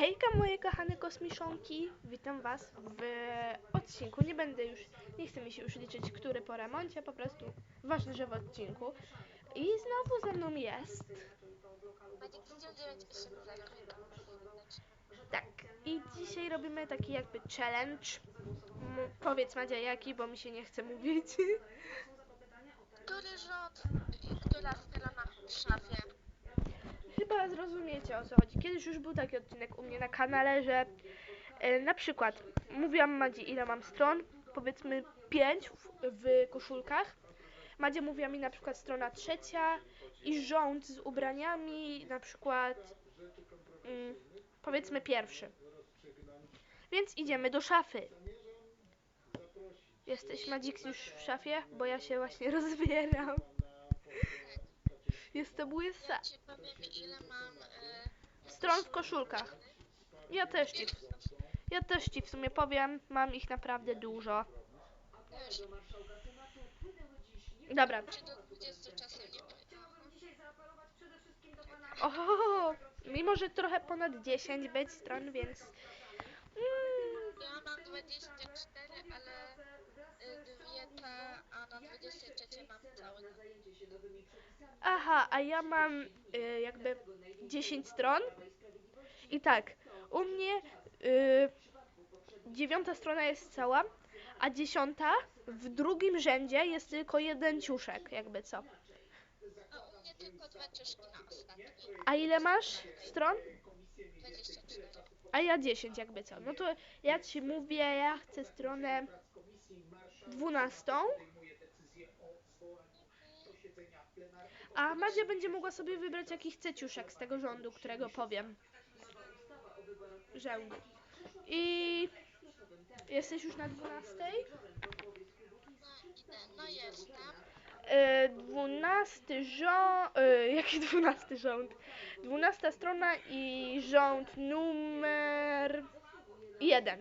Hejka moje kochane kosmiszonki, witam was w odcinku, nie będę już, nie chcę mi się już liczyć, który po remoncie, po prostu ważne, że w odcinku. I znowu ze mną jest, Będzie 1980. tak, i dzisiaj robimy taki jakby challenge. M- powiedz Madzia jaki, bo mi się nie chce mówić. Który rząd która strona w szafie? Zrozumiecie o co chodzi. Kiedyś już był taki odcinek u mnie na kanale, że e, na przykład mówiłam Madzi ile mam stron, powiedzmy 5 w, w koszulkach. Madzia mówiła mi na przykład strona trzecia i rząd z ubraniami na przykład mm, powiedzmy pierwszy. Więc idziemy do szafy. Jesteś Madzix już w szafie? Bo ja się właśnie rozbieram. Jestem łysa. Ja ci powiem ile mam e, Stron w koszulkach. Ja też ci, ja też ci w sumie powiem, mam ich naprawdę dużo. też. Dobra. Czy do 20 czasem nie powiedziałam? Oho, mimo że trochę ponad 10 być stron, więc. Mm, Ja mam 24, ale y, dwie te, a na 23 mam cały. Aha, a ja mam y, jakby 10 stron. I tak, u mnie y, dziewiąta strona jest cała, a dziesiąta w drugim rzędzie jest tylko jeden ciuszek, jakby co. A u mnie tylko dwa ciuszki na ostatni. A ile masz stron? 24. A ja 10 jakby co. No to ja ci mówię, ja chcę stronę 12. A Madzia będzie mogła sobie wybrać jaki chce ciuszek z tego rządu, którego powiem. Rzędu. I jesteś już na 12? No jestem. E, 12 rząd. E, jaki 12 rząd? 12 strona i rząd numer 1.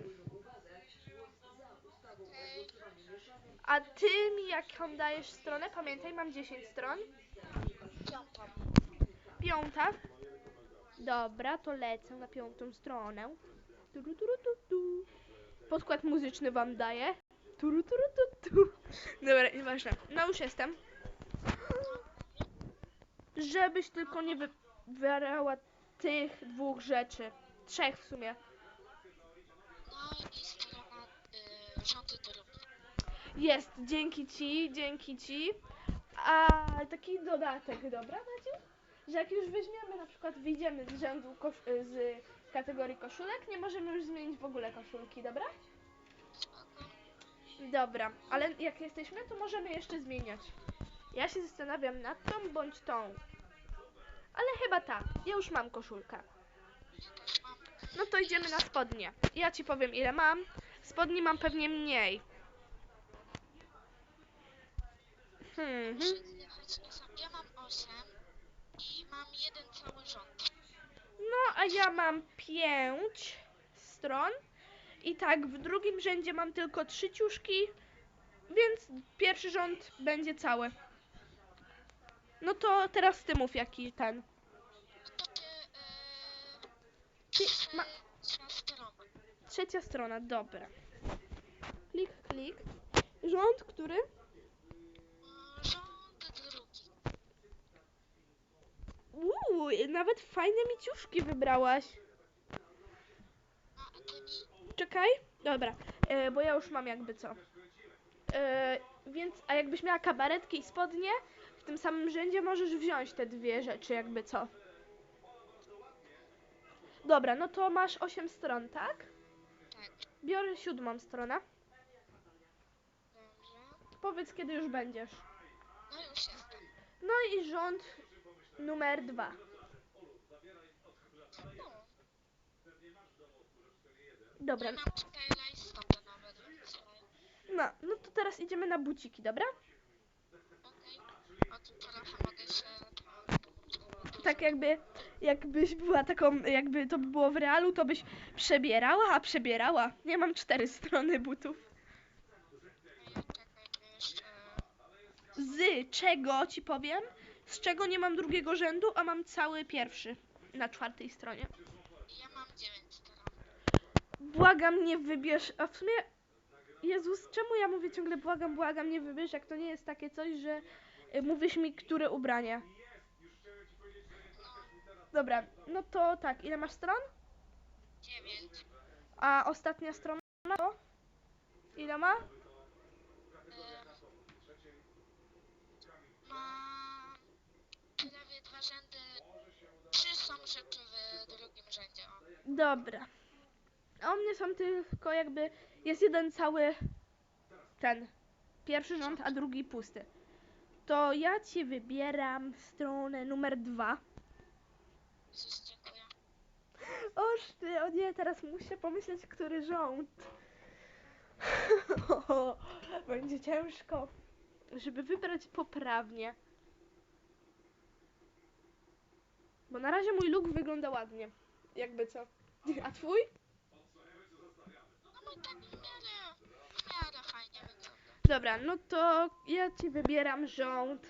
Okej. A ty mi jaką dajesz stronę? Pamiętaj, mam 10 stron. Piąta. Dobra, to lecę na piątą stronę. Turu, turu, tu, tu. Podkład muzyczny wam daję. Turu, turu, tu, tu. Dobra, nieważne. No już jestem. Żebyś tylko nie wybierała tych dwóch rzeczy. Trzech w sumie. No y. Jest, dzięki ci, dzięki ci. A taki dodatek, dobra, Maciu? Że jak już weźmiemy, na przykład wyjdziemy z rzędu, z kategorii koszulek, nie możemy już zmienić w ogóle koszulki, dobra? Dobra, ale jak jesteśmy, to możemy jeszcze zmieniać. Ja się zastanawiam nad tą bądź tą. Ale chyba ta. Ja już mam koszulkę. No to idziemy na spodnie. Ja ci powiem ile mam. Spodni mam pewnie mniej. Hmm, Muszę zjechać. Ja mam 8 i mam jeden cały rząd. No, a ja mam pięć stron. I tak, w drugim rzędzie mam tylko trzy ciuszki, więc pierwszy rząd będzie cały. No to teraz ty mów jaki ten. To ty, ma, trzecia strona. trzecia strona, dobra. Klik, klik. Rząd, który? Yy, Rząd drugi. Uuu, nawet fajne mi ciuszki wybrałaś. Czekaj. Dobra, e, bo ja już mam jakby co. E, więc, a jakbyś miała kabaretki i spodnie, w tym samym rzędzie możesz wziąć te dwie rzeczy, jakby co. Dobra, no to masz 8 stron, tak? Tak. Biorę siódmą stronę. Dobrze. Powiedz, kiedy już będziesz. No już jestem. No i rząd numer dwa. No. Dobra, no, no to teraz idziemy na buciki, dobra? Tak jakby, jakbyś była taką, jakby to by było w realu, to byś przebierała, a przebierała. Nie mam cztery strony butów. Jeszcze... Z czego ci powiem? Z czego nie mam drugiego rzędu, a mam cały pierwszy na czwartej stronie. Ja mam 9 Błagam, nie wybierz. A w sumie. Jezus, czemu ja mówię ciągle błagam, błagam, nie wybierz, jak to nie jest takie coś, że y, mówisz mi, które ubranie. Dobra, no to tak, ile masz stron? 9. A ostatnia strona to? Ile? Ma prawie dwa rzędy. Trzy są rzeczy w drugim rzędzie. O. Dobra. A u mnie są tylko jakby. Jest jeden cały. Ten. Pierwszy rząd, a drugi pusty. To ja ci wybieram stronę numer dwa. Dziękuję. Oż ty, o nie, teraz muszę pomyśleć, który rząd. Będzie ciężko, żeby wybrać poprawnie. Bo na razie mój look wygląda ładnie. Jakby co. A twój? No mój miarę, fajnie. Dobra, no to ja ci wybieram rząd.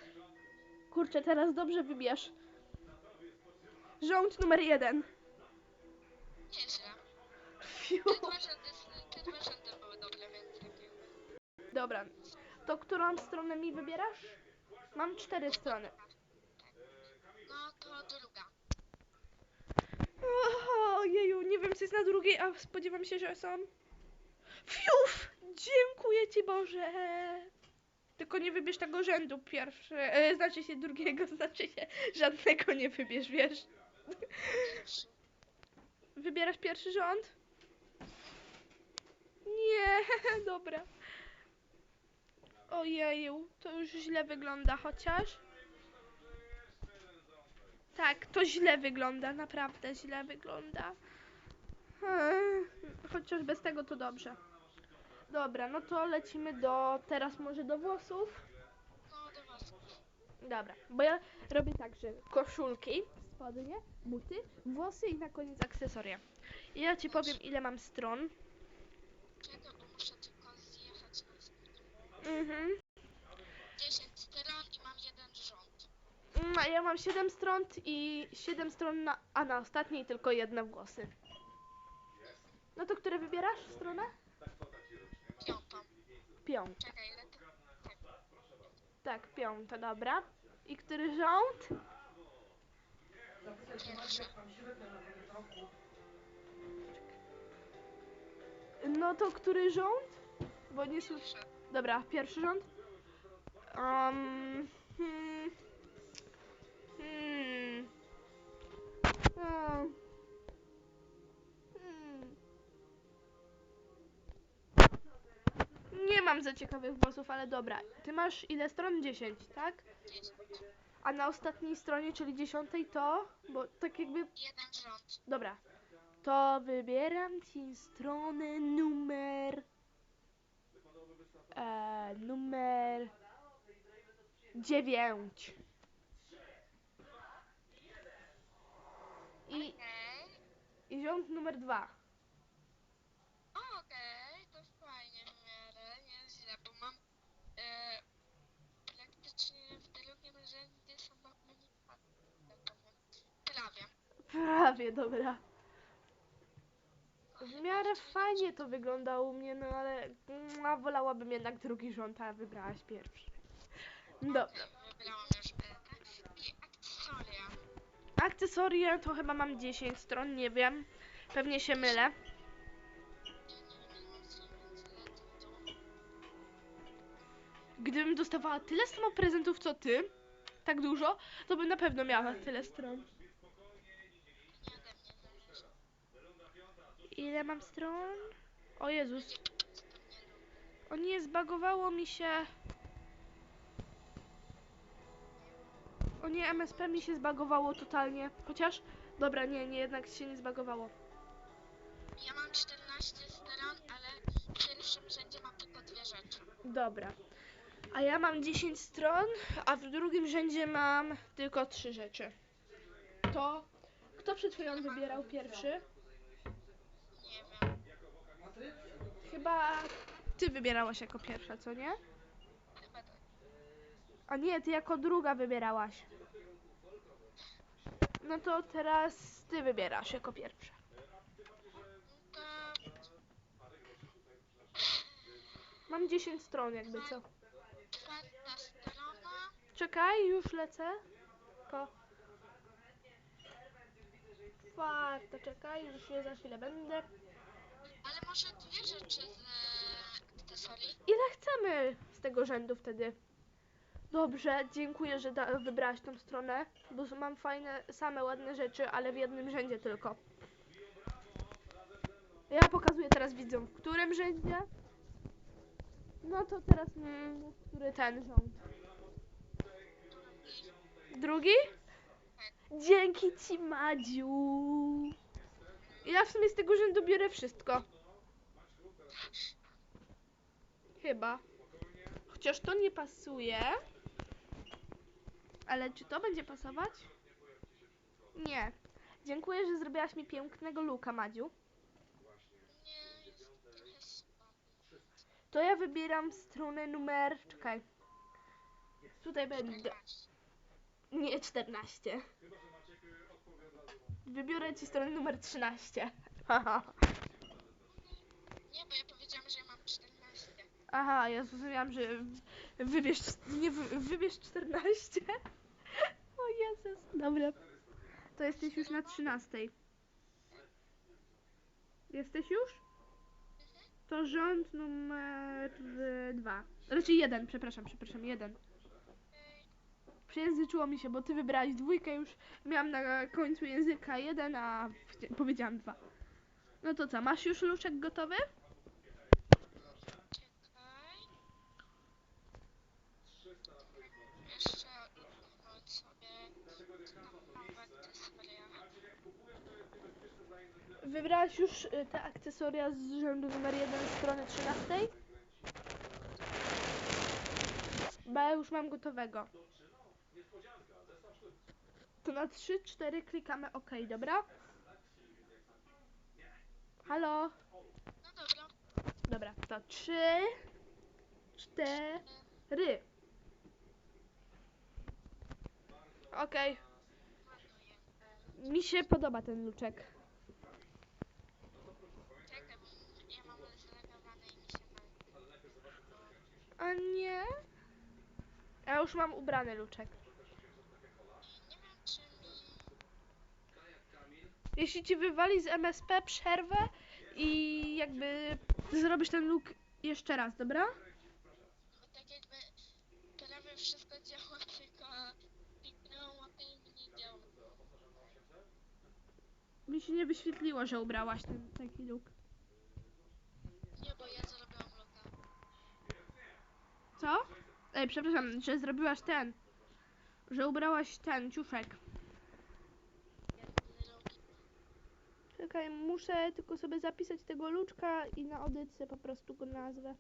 Kurczę, teraz dobrze wybierz. Rząd numer jeden. Nieźle. Te dwa rzędy, były. Dobra, to którą stronę mi wybierasz? Mam cztery strony. No to druga. Ojeju, nie wiem co jest na drugiej, a spodziewam się, że są. Fiuf! Dziękuję ci Boże! Tylko nie wybierz tego rzędu pierwszy, e, znaczy się drugiego, znaczy się żadnego nie wybierz, wiesz? Wybierasz pierwszy rząd? Nie, dobra. Ojeju, to już źle wygląda chociaż. Tak, to źle wygląda, naprawdę źle wygląda. Chociaż bez tego to dobrze. Dobra, no to lecimy do, teraz może do włosów. No do was. Dobra, bo ja robię tak, że koszulki, spodnie, buty, włosy i na koniec akcesoria. I ja ci powiem ile mam stron. Czekaj, bo muszę tylko zjechać na. Mhm. 10 ja mam 7 stron i 7 stron, na, a na ostatniej tylko jedne włosy. No to które wybierasz stronę? Piątą. Piąt. Czekaj, ile to? Tak. Piąta, dobra. I który rząd? Pierwszy. No to który rząd? Bo nie słyszę. Dobra, pierwszy rząd. Um, hmm, mam za ciekawych włosów, ale dobra. Ty masz ile stron? 10, tak? 10. A na ostatniej stronie, czyli dziesiątej to, bo tak jakby, Jeden rząd. dobra, to wybieram ci stronę numer, e, numer dziewięć. I. I rząd numer dwa. O, Okej, to fajnie w miarę, nieźle, bo mam e, praktycznie w drugim rzędzie są komunikaty. Prawie. Prawie, dobra. W miarę fajnie to wygląda u mnie, no ale mm, a wolałabym jednak drugi rząd, a wybrałaś pierwszy. Dobra. Akcesoria. Akcesoria to chyba mam 10 stron, nie wiem. Pewnie się mylę. Gdybym dostawała tyle samo prezentów co ty, tak dużo, to bym na pewno miała tyle stron. Nie ode mnie zależy. Ile mam stron? O Jezus. O nie, zbagowało mi się. O nie, MSP mi się zbagowało totalnie. Chociaż, dobra, nie, nie, jednak się nie zbagowało. Ja mam 14 stron, ale w pierwszym rzędzie mam tylko dwie rzeczy. Dobra. A ja mam 10 stron, a w drugim rzędzie mam tylko trzy rzeczy. To kto przed chwilą wybierał pierwszy? ty wybierałaś jako pierwsza, co nie? A nie, ty jako druga wybierałaś. No to teraz ty wybierasz jako pierwsza. Mam 10 stron jakby co. Czekaj, już lecę. Ko. Czwarta, czekaj, już nie za chwilę będę. Może dwie rzeczy z e, akcesorii? Ile chcemy z tego rzędu wtedy? Dobrze, dziękuję, że da- wybrałaś tą stronę, bo mam fajne, same ładne rzeczy, ale w jednym rzędzie tylko. Ja pokazuję teraz widzom, w którym rzędzie. No to teraz mm, który ten rząd. Drugi? Dzięki ci, Madziu. Ja w sumie z tego rzędu biorę wszystko. Chyba. Chociaż to nie pasuje. Ale czy to będzie pasować? Nie. Dziękuję, że zrobiłaś mi pięknego luka, Madziu. To ja wybieram stronę numer... Czekaj. Tutaj będę... 14. Nie, 14. Wybiorę ci stronę numer 13. Haha. Nie, bo ja powiedziałam, że ja mam 14. Aha, ja zrozumiałam, że wybierz... Nie, wy- wybierz 14. O Jezus. Dobra. To jesteś już na 13. Jesteś już? To rząd numer 2. Znaczy jeden, przepraszam, przepraszam, jeden. Przejęzyczyło mi się, bo ty wybrałaś dwójkę, już miałam na końcu języka jeden, a powiedziałam dwa. No to co, masz już luczek gotowy? Wybrałaś już y, te akcesoria z rzędu numer 1 strony 13? Bo ja już mam gotowego. To na 3-4 klikamy OK, dobra? Halo? No dobra. Dobra, to 3, 4. Okej, Ładuję. mi się podoba ten luczek. Czekaj, bo ja mam zlegowane i mi się ma. A nie? Ja już mam ubrany luczek. Jeśli ci wywali z MSP przerwę i jakby zrobisz ten look jeszcze raz, dobra? Bo tak jakby prawie wszystko działa, tylko piknęło łapę i nie działa. Mi się nie wyświetliło, że ubrałaś ten taki look. Nie, bo ja zrobiłam luka. Co? Ej, przepraszam, że zrobiłaś ten. Że ubrałaś ten ciuszek. Czekaj, muszę tylko sobie zapisać tego luczka i na odyce po prostu go nazwę.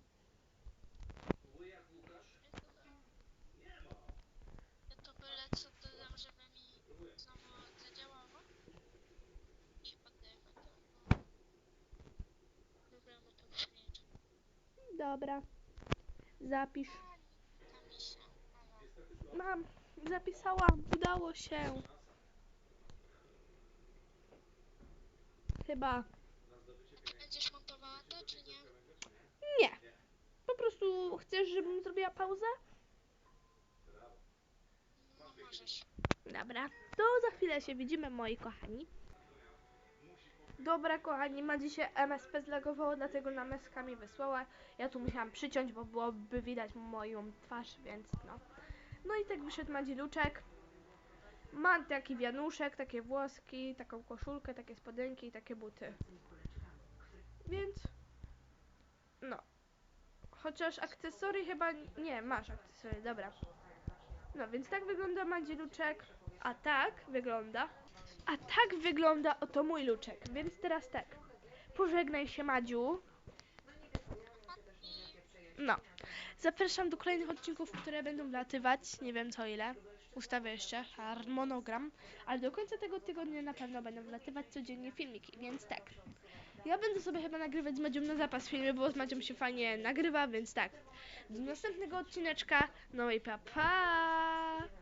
Ja to Mam, zapisałam, udało się. Chyba. Będziesz montowała to, czy nie? Nie. Po prostu chcesz, żebym zrobiła pauzę? No możesz. Dobra, to za chwilę się widzimy, moi kochani. Dobra, kochani, ma dzisiaj MSP zlagowało, dlatego na meska mi wysłała. Ja tu musiałam przyciąć, bo byłoby widać moją twarz, więc no. No i tak wyszedł Madzi Luczek. Ma taki wianuszek, takie włoski, taką koszulkę, takie spodenki i takie buty. Więc no. Chociaż akcesorii chyba nie, masz akcesorii, dobra. No więc tak wygląda Madzi Luczek. A tak wygląda. A tak wygląda oto mój luczek. Więc teraz tak. Pożegnaj się Madziu. No. Zapraszam do kolejnych odcinków, które będą wlatywać. Nie wiem co ile. Ustawię jeszcze harmonogram. Ale do końca tego tygodnia na pewno będą wlatywać codziennie filmiki. Więc tak. Ja będę sobie chyba nagrywać z Madzią na zapas filmy, bo z Madzią się fajnie nagrywa, więc tak. Do następnego odcineczka. No i pa pa!